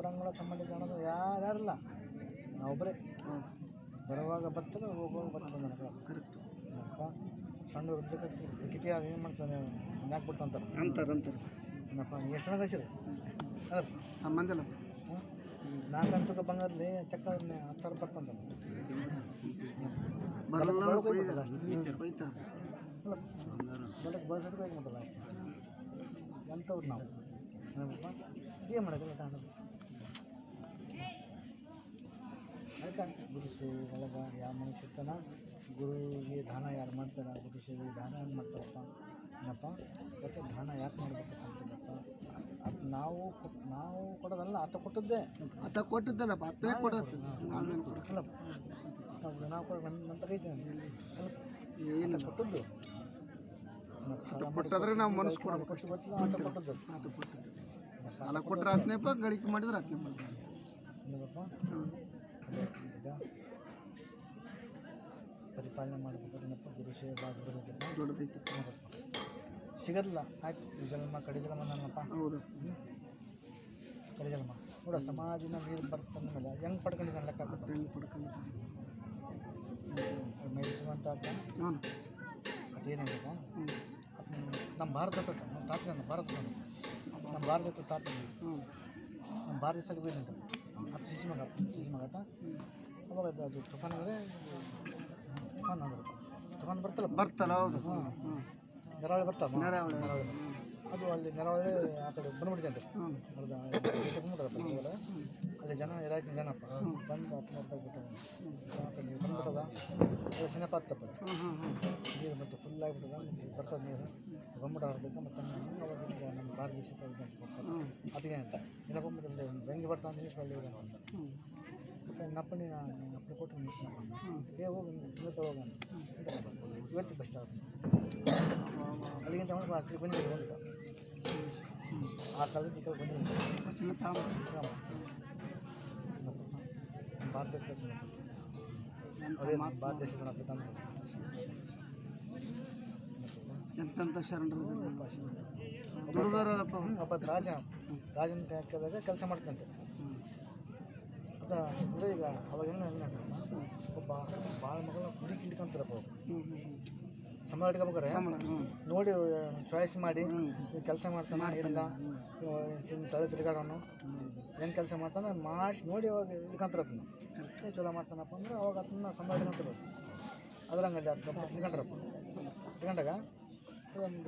ಬರಂಗಿಲ್ಲ ಸಂಬಂಧ ಯಾರು ಯಾರ್ಯಾರಿಲ್ಲ. ನಾವೊಬ್ಬರೇ ಒಬ್ಬರೇ ಬರುವಾಗ ಬತ್ತಲ್ಲ ಹೋಗುವಾಗ ಬತ್ತಲ್ಲ ನನಗೆ ಕರೆಕ್ಟ್ ಏನಪ್ಪ? ಸಣ್ಣ ರುದ್ರ ಕಿತಿ ಏನು ಮಾಡ್ತಾನೆ ಮನ್ಯಾಗ ಬಿಡ್ತಂತಾರೆ ಅಂತಾರೆ. ಅಂತಾರೆ ಏನಪ್ಪ? ಎಷ್ಟು ಜನ ಕಳಿಸಿರಿ? ಅದ ಸಂಬಂಧ ಇಲ್ಲ. ನಾಲ್ಕು ಗಂಟೆಗೆ ಬಂಗಾರಲಿ ತಕ್ಕ ಹತ್ತು ಸಾವಿರ ಬರ್ತಂತ ಬರಲ್ಲ ಅಲ್ಲ. ಬೆಳಗ್ಗೆ ಬಳಸೋದಕ್ಕೆ ಹೋಗಿ ಮಾಡಲ್ಲ ಅಷ್ಟೇ. ಎಂಥವ್ರು ನಾವು. ಏನಪ್ಪ? ಏನು ಮಾಡೋದಿಲ್ಲ ಗುರುಸೆ ಒಳಗೆ ಯಾವ ಮನುಷ್ಯ ಇರ್ತಾನ ಗುರುವಿಗೆ ದಾನ ಯಾರು ಮಾಡ್ತಾರ? ಗುರುಸಿಗೆ ದಾನ ಏನು ಮಾಡ್ತಾರಪ್ಪ? ಏನಪ್ಪ? ಮತ್ತು ದಾನ ಯಾಕೆ ಮಾಡ್ಬೇಕಪ್ಪ ಅಂತಂದಪ್ಪ ಅದು ನಾವು ನಾವು ಕೊಡೋದಲ್ಲ ಆತ ಕೊಟ್ಟದ್ದೇ. ಆತ ಕೊಟ್ಟಿದ್ದಲ್ಲಪ್ಪ ಆತ ಕೊಡೋದು. ನಾವೇನು ಕೊಡ ಅಲ್ಲ ನಾವು ಕೊಡ ನನ್ನ ಅಲ್ಲ ಏನು ಕೊಟ್ಟದ್ದು. ಕೊಟ್ಟದ್ರೆ ನಾವು ಮನಸ್ಸು ಕೊಡಬೇಕು. ಗೊತ್ತಿಲ್ಲ ಆತ ಕೊಟ್ಟದ್ದು. ಆತ ಕೊಟ್ಟಿದ್ದು. ಸಾಲ ಕೊಟ್ರೆ ಹತ್ತನೇಪ್ಪ ಗಳಿಕೆ ಮಾಡಿದ್ರೆ ಹತ್ತನೇ ಮಾಡ್ತಾರೆ ಏನಪ್ಪ ಪರಿಪಾಲನೆ ಮಾಡಬೇಕಾದ್ರೆ ಏನಪ್ಪ ಗುರು ಸೇವೆ ದೊಡ್ಡದೈತೆ ಸಿಗೋದಿಲ್ಲ ಆಯ್ತು ಈ ಜನ್ಮ ಕಡೆ ಜನ್ಮ ನನ್ನಪ್ಪ. ಹೌದು. ಕಡೆ ಜನ್ಮ. ನೋಡ ಸಮಾಜನ ನೀರು ಬರ್ತಂದ ಮೇಲೆ ಹೆಂಗೆ ಪಡ್ಕೊಂಡಿದ್ದಾನೆ ಲೆಕ್ಕ ಹೆಂಗೆ ಪಡ್ಕೊಂಡು ಮೆಡಿಸಿನ್ ಅದು ನಮ್ಮ ಭಾರತ ತಾತ ನಮ್ಮ ಭಾರತ ನಮ್ಮ ಭಾರತ ತಾತ ನಮ್ಮ ಭಾರತ ಸಲ ಶಿಶಿ ಮಗ ಅವಾಗ ಅದು ತುಫಾನ್ ಅಂದರೆ ತುಫಾನ್ ಬರುತ್ತೆ ತುಫಾನ್ ಬರ್ತಲ್ಲ ಬರ್ತಲ್ಲ ಹೌದು. ಹಾಂ ನೆರಾವಳಿ ಬರ್ತಾವ ನೆರಾವಳಿ. ನೆರಾವಳಿ. ಅದು ಅಲ್ಲಿ ನೆರಾವಳಿ ಆ ಕಡೆ ಬಂದ್ಬಿಟ್ಟಿದೆ ಅಂತ. ಅರ್ಧ. ಅಲ್ಲಿ ಜನ ಇರಾಕಿನ ಜನಪ್ಪ. ಬಂದು ಬಿಟ್ಟು ನೀರು ಬಂದ್ಬಿಟ್ಟದ. ಅದು ಸಿನಪ ಆಗ್ತಪ್ಪ ನೀರು ಮತ್ತೆ ಫುಲ್ ಆಗಿಬಿಟ್ಟದ. ಬರ್ತದೆ ನೀರು. ಬಂದ್ಬಿಟ್ಟು ಆಡಬೇಕು ಮತ್ತೆ ಅವಾಗ ನಮ್ಮ ಕಾರ್ ಇದು ಅಂತ ಬರ್ತಾರೆ ಅದಕ್ಕೆ ಅಂತ. ಇಲ್ಲ ಗೊಂಬಡ ಬೆಂಗೆ ಬರ್ತಾ ಅಂತ ಇಂಗ್ಲೀಷ್ ಒಳ್ಳೆ ಅಂತ. ಮತ್ತೆ ನಪ್ಪಣಿ ನಪ್ಪನಿ ಕೊಟ್ಟು ನಿಲ್ಲಿಸ್ನಪ್ಪ ಏ ಹೋಗಿ ಇವತ್ತು ತಗೋಗ ಇವತ್ತು ಬೆಸ್ಟ್ ಆಗುತ್ತೆ ಅಲ್ಲಿಗಿಂತ ತಗೊಂಡು ರಾತ್ರಿ ಬಂದಿದೆ ಒಂದು ಆ ಕಾಲದಿಂದ ಈ ಕಾಲ ಬಂದಿಲ್ಲ ಭಾರತ ಭಾರತ ದೇಶದ ತಂದು ಎಂತೆಂಥ ಶರಣರು ದುಡಿದಾರಪ್ಪ ಒಬ್ಬ ರಾಜ. ರಾಜನ ಕೆಳಗೆ ಕೆಲಸ ಮಾಡ್ತಂತೆ. ಅದ ಅಂದರೆ ಈಗ ಅವಾಗ ಹೆಂಗೆ ಹೆಂಗೆ ಒಬ್ಬ ಭಾಳ ಮಗಳ ಕುಡಿ ಕಿಡ್ಕೊಂತಾರಪ್ಪ ಸಂಬಳ ಇಟ್ಕೋಬೇಕಾರೆ? ನೋಡಿ ಚಾಯ್ಸ್ ಮಾಡಿ ಕೆಲಸ ಮಾಡ್ತಾನೆ ಇಲ್ಲ ತಲೆ ತಿರ್ಗಾಡೋನು. ಏನು ಕೆಲಸ ಮಾಡ್ತಾನೆ? ಮಾಡಿಸಿ ನೋಡಿ ಅವಾಗ ಇಟ್ಕೊಂತಾರಪ್ಪ ಚಲೋ ಮಾಡ್ತಾನಪ್ಪ ಅಂದ್ರೆ ಅವಾಗ ಅದನ್ನ ಸಂಬಳ ಇಟ್ಕೊಂತಾರೆ ಅದ್ರಂಗಲ್ಲಿ ಅದು 사람들